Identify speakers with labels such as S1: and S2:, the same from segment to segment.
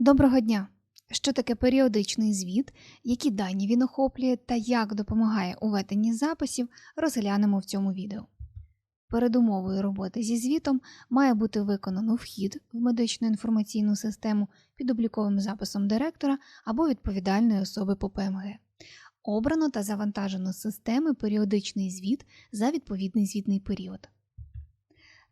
S1: Доброго дня! Що таке періодичний звіт, які дані він охоплює та як допомагає у веденні записів, розглянемо в цьому відео. Передумовою роботи зі звітом має бути виконано вхід в медичну інформаційну систему під обліковим записом директора або відповідальної особи по ПМГ. Обрано та завантажено з системи періодичний звіт за відповідний звітний період.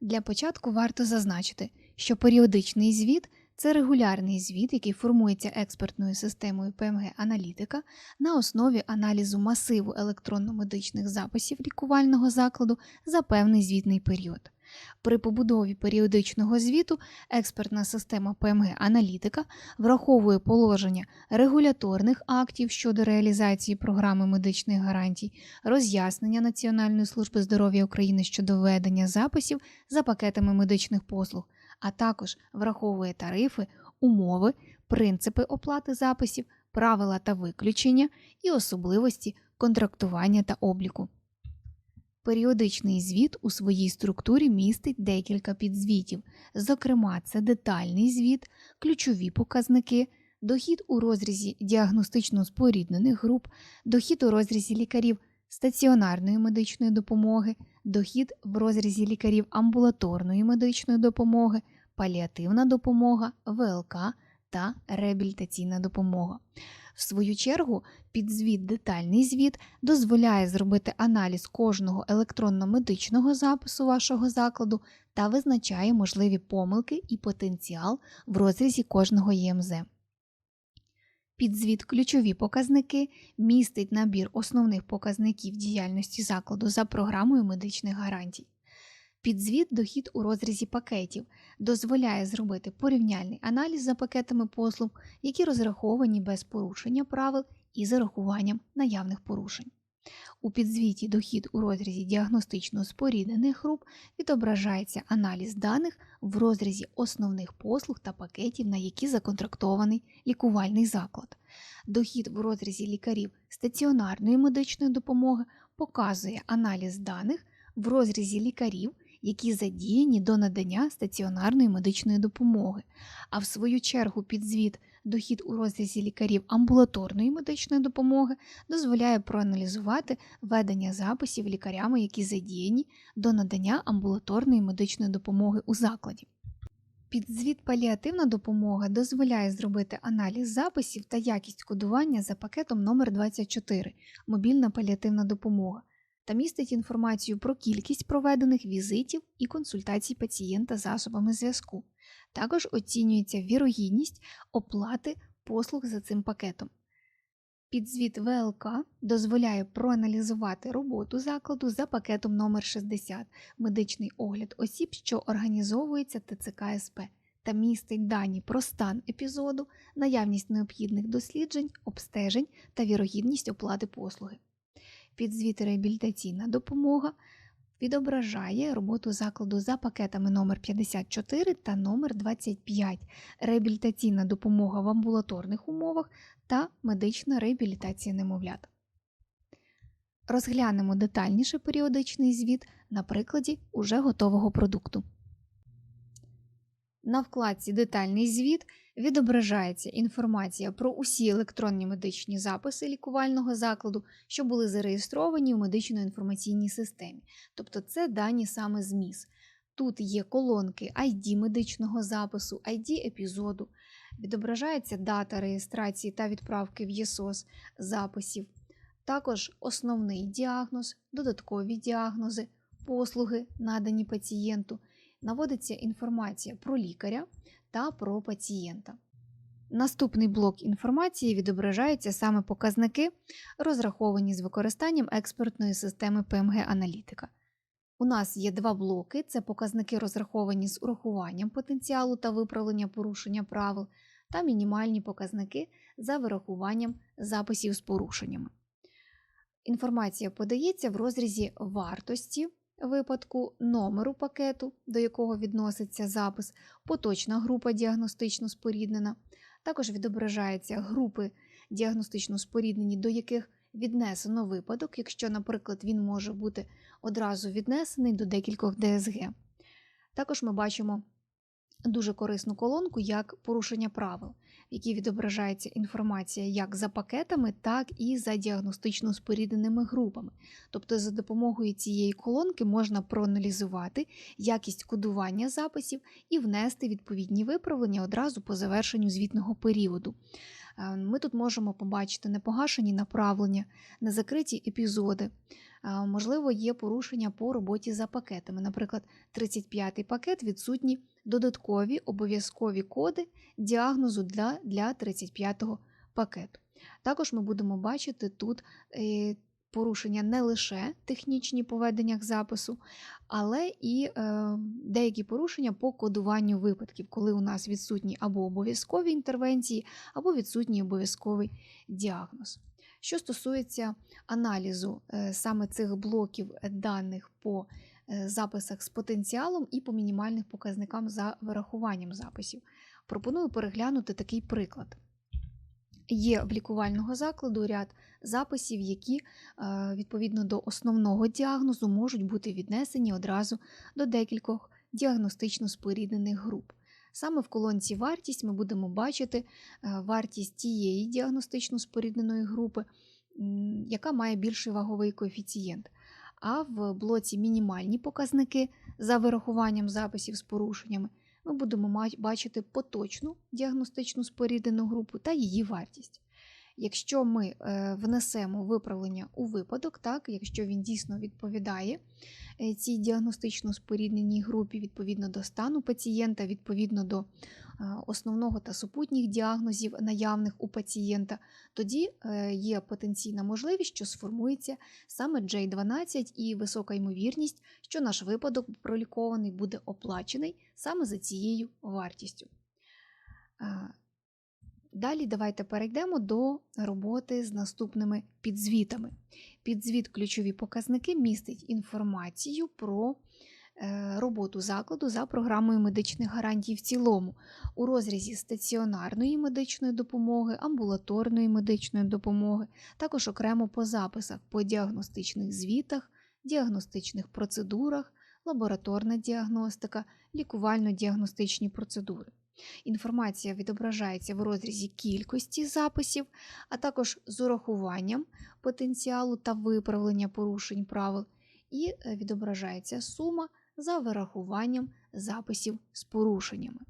S1: Для початку варто зазначити, що періодичний звіт це регулярний звіт, який формується експертною системою ПМГ-аналітика на основі аналізу масиву електронно-медичних записів лікувального закладу за певний звітний період. При побудові періодичного звіту експертна система ПМГ-аналітика враховує положення регуляторних актів щодо реалізації програми медичних гарантій, роз'яснення Національної служби здоров'я України щодо ведення записів за пакетами медичних послуг, а також враховує тарифи, умови, принципи оплати записів, правила та виключення і особливості контрактування та обліку. Періодичний звіт у своїй структурі містить декілька підзвітів, зокрема, це детальний звіт, ключові показники, дохід у розрізі діагностично споріднених груп, дохід у розрізі лікарів стаціонарної медичної допомоги, дохід в розрізі лікарів амбулаторної медичної допомоги, паліативна допомога, ВЛК та реабілітаційна допомога. В свою чергу, підзвіт детальний звіт дозволяє зробити аналіз кожного електронно-медичного запису вашого закладу та визначає можливі помилки і потенціал в розрізі кожного ЄМЗ. Підзвіт ключові показники містить набір основних показників діяльності закладу за програмою медичних гарантій. Підзвіт дохід у розрізі пакетів дозволяє зробити порівняльний аналіз за пакетами послуг, які розраховані без порушення правил і з урахуванням наявних порушень. У підзвіті дохід у розрізі діагностично споріднених груп відображається аналіз даних в розрізі основних послуг та пакетів, на які законтрактований лікувальний заклад. Дохід в розрізі лікарів стаціонарної медичної допомоги показує аналіз даних в розрізі лікарів, які задіяні до надання стаціонарної медичної допомоги, а в свою чергу підзвіт дохід у розрізі лікарів амбулаторної медичної допомоги дозволяє проаналізувати ведення записів лікарями, які задіяні до надання амбулаторної медичної допомоги у закладі. Підзвіт паліативна допомога дозволяє зробити аналіз записів та якість кодування за пакетом номер 24 мобільна паліативна допомога та містить інформацію про кількість проведених візитів і консультацій пацієнта засобами зв'язку. Також оцінюється вірогідність оплати послуг за цим пакетом. Підзвіт ВЛК дозволяє проаналізувати роботу закладу за пакетом номер 60 медичний огляд осіб, що організовується ТЦК СП, та містить дані про стан епізоду, наявність необхідних досліджень, обстежень та вірогідність оплати послуги. Підзвіт реабілітаційна допомога відображає роботу закладу за пакетами номер 54 та номер 25 реабілітаційна допомога в амбулаторних умовах та медична реабілітація немовлят. Розглянемо детальніше періодичний звіт на прикладі уже готового продукту. На вкладці Детальний звіт відображається інформація про усі електронні медичні записи лікувального закладу, що були зареєстровані в медично-інформаційній системі, тобто це дані саме з МІС. Тут є колонки ID медичного запису, ID епізоду, відображається дата реєстрації та відправки в ЄСОС записів, також основний діагноз, додаткові діагнози, послуги, надані пацієнту, наводиться інформація про лікаря та про пацієнта. Наступний блок інформації відображаються саме показники, розраховані з використанням експертної системи ПМГ-аналітика. У нас є два блоки: це показники, розраховані з урахуванням потенціалу та виправлення порушення правил, та мінімальні показники за вирахуванням записів з порушеннями. Інформація подається в розрізі вартості випадку номеру пакету, до якого відноситься запис, поточна група діагностично споріднена. Також відображаються групи діагностично споріднені, до яких віднесено випадок, якщо, наприклад, він може бути одразу віднесений до декількох ДСГ. Також ми бачимо дуже корисну колонку як порушення правил. Якій відображається інформація як за пакетами, так і за діагностично спорідненими групами. Тобто, за допомогою цієї колонки можна проаналізувати якість кодування записів і внести відповідні виправлення одразу по завершенню звітного періоду. Е, Ми тут можемо побачити непогашені направлення, незакриті епізоди. Можливо, є порушення по роботі за пакетами. Наприклад, 35-й пакет відсутні додаткові обов'язкові коди діагнозу для, для 35-го пакету. Також ми будемо бачити тут е, порушення не лише технічні по веденнях запису, але і е, деякі порушення по кодуванню випадків, коли у нас відсутні або обов'язкові інтервенції, або відсутній обов'язковий діагноз. Що стосується аналізу е, саме цих блоків даних по е, записах з потенціалом і по мінімальних показникам за вирахуванням записів, пропоную переглянути такий приклад. Є в лікувального закладу ряд записів, які е, відповідно до основного діагнозу можуть бути віднесені одразу до декількох діагностично споріднених груп. Саме в колонці вартість ми будемо бачити е, вартість тієї діагностично спорідненої групи, яка має більший ваговий коефіцієнт. А в блоці мінімальні показники за вирахуванням записів з порушеннями ми будемо бачити поточну діагностичну споріднену групу та її вартість. Якщо ми е, внесемо виправлення у випадок, так, якщо він дійсно відповідає е, цій діагностично спорідненій групі відповідно до стану пацієнта, відповідно до е, основного та супутніх діагнозів, наявних у пацієнта, тоді є потенційна можливість, що сформується саме J12 і висока ймовірність, що наш випадок пролікований буде оплачений саме за цією вартістю. Далі давайте перейдемо до роботи з наступними підзвітами. Підзвіт ключові показники містить інформацію про е, роботу закладу за програмою медичних гарантій в цілому у розрізі стаціонарної медичної допомоги, амбулаторної медичної допомоги, також окремо по записах по діагностичних звітах, діагностичних процедурах, лабораторна діагностика, лікувально-діагностичні процедури. Інформація відображається в розрізі кількості записів, а також з урахуванням потенціалу та виправлення порушень правил, і е, відображається сума за вирахуванням записів з порушеннями.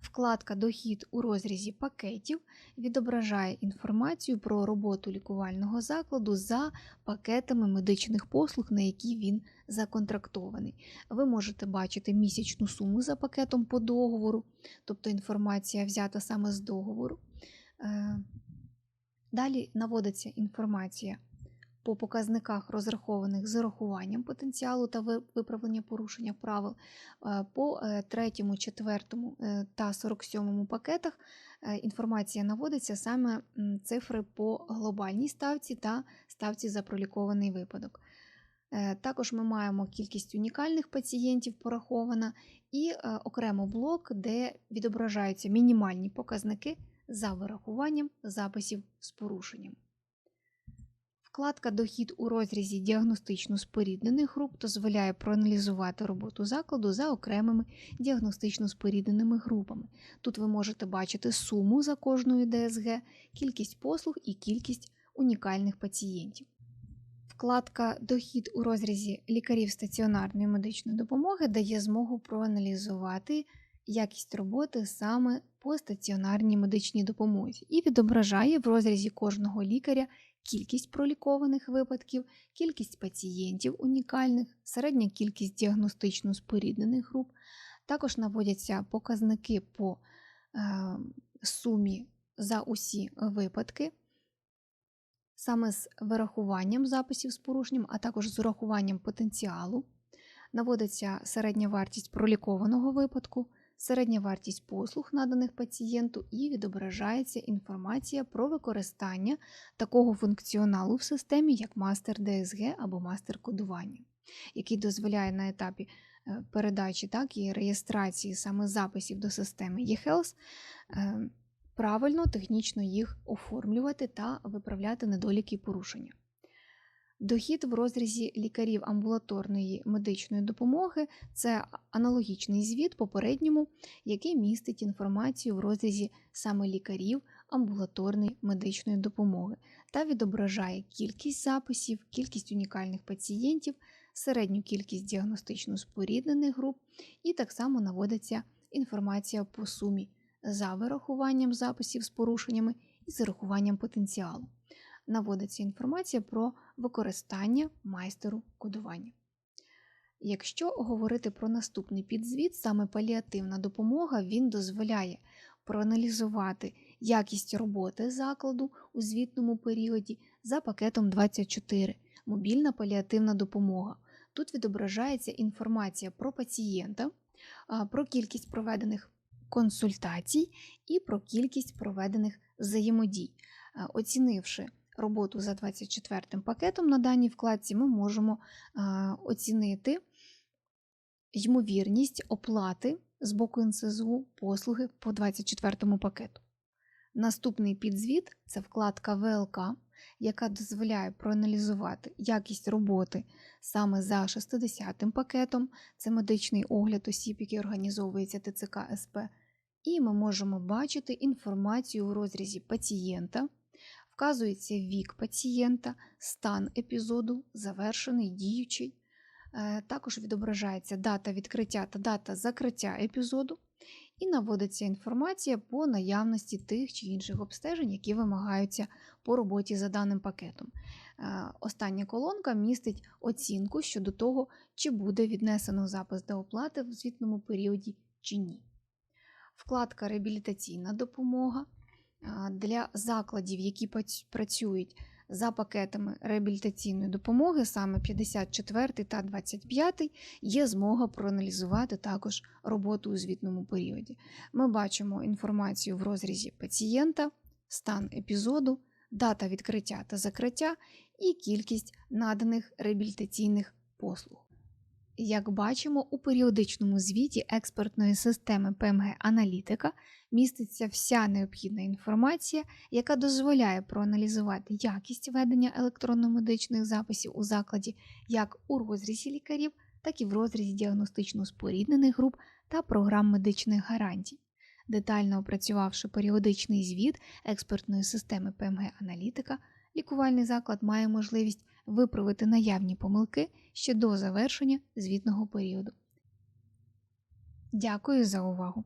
S1: Вкладка Дохід у розрізі пакетів відображає інформацію про роботу лікувального закладу за пакетами медичних послуг, на які він законтрактований. Ви можете бачити місячну суму за пакетом по договору, тобто інформація взята саме з договору. Е, Далі наводиться інформація по показниках, розрахованих з урахуванням потенціалу та виправлення порушення правил, Е, по е, третьому, четвертому е, та 47 пакетах е, інформація наводиться саме цифри по глобальній ставці та ставці за пролікований випадок. Е, Також ми маємо кількість унікальних пацієнтів порахована і е, окремо блок, де відображаються мінімальні показники за вирахуванням записів з порушенням. Вкладка Дохід у розрізі діагностично споріднених груп дозволяє проаналізувати роботу закладу за окремими діагностично спорідненими групами. Тут ви можете бачити суму за кожною ДСГ, кількість послуг і кількість унікальних пацієнтів. Вкладка Дохід у розрізі лікарів стаціонарної медичної допомоги дає змогу проаналізувати якість роботи саме по стаціонарній медичній допомозі і відображає в розрізі кожного лікаря кількість пролікованих випадків, кількість пацієнтів унікальних, середня кількість діагностично споріднених груп. Також наводяться показники по е, сумі за усі випадки, саме з вирахуванням записів з порушенням, а також з урахуванням потенціалу. Наводиться середня вартість пролікованого випадку, середня вартість послуг, наданих пацієнту, і відображається інформація про використання такого функціоналу в системі, як мастер ДСГ або мастер кодування, який дозволяє на етапі е, передачі так, і реєстрації саме записів до системи eHealth е, правильно технічно їх оформлювати та виправляти недоліки і порушення. Дохід в розрізі лікарів амбулаторної медичної допомоги це аналогічний звіт попередньому, який містить інформацію в розрізі саме лікарів амбулаторної медичної допомоги та відображає кількість записів, кількість унікальних пацієнтів, середню кількість діагностично споріднених груп, і так само наводиться інформація по сумі за вирахуванням записів з порушеннями і з урахуванням потенціалу. Наводиться інформація про використання майстеру кодування. Якщо говорити про наступний підзвіт, саме паліативна допомога він дозволяє проаналізувати якість роботи закладу у звітному періоді за пакетом 24 мобільна паліативна допомога. Тут відображається інформація про пацієнта, про кількість проведених консультацій і про кількість проведених взаємодій. Оцінивши роботу за 24 пакетом на даній вкладці, ми можемо оцінити ймовірність оплати з боку НСЗУ послуги по 24 пакету. Наступний підзвіт це вкладка ВЛК, яка дозволяє проаналізувати якість роботи саме за 60 пакетом, це медичний огляд осіб, який організовується ТЦК СП. І ми можемо бачити інформацію в розрізі пацієнта, вказується вік пацієнта, стан епізоду, завершений, діючий. Е, Також відображається дата відкриття та дата закриття епізоду, і наводиться інформація по наявності тих чи інших обстежень, які вимагаються по роботі за даним пакетом. Е, Остання колонка містить оцінку щодо того, чи буде віднесено запис до оплати в звітному періоді чи ні. Вкладка Реабілітаційна допомога для закладів, які працюють за пакетами реабілітаційної допомоги, саме 54 та 25, є змога проаналізувати також роботу у звітному періоді. Ми бачимо інформацію в розрізі пацієнта, стан епізоду, дата відкриття та закриття і кількість наданих реабілітаційних послуг. Як бачимо, у періодичному звіті експертної системи ПМГ Аналітика міститься вся необхідна інформація, яка дозволяє проаналізувати якість ведення електронно-медичних записів у закладі як у розрізі лікарів, так і в розрізі діагностично споріднених груп та програм медичних гарантій. Детально опрацювавши періодичний звіт експертної системи ПМГ Аналітика, лікувальний заклад має можливість виправити наявні помилки ще до завершення звітного періоду. Дякую за увагу!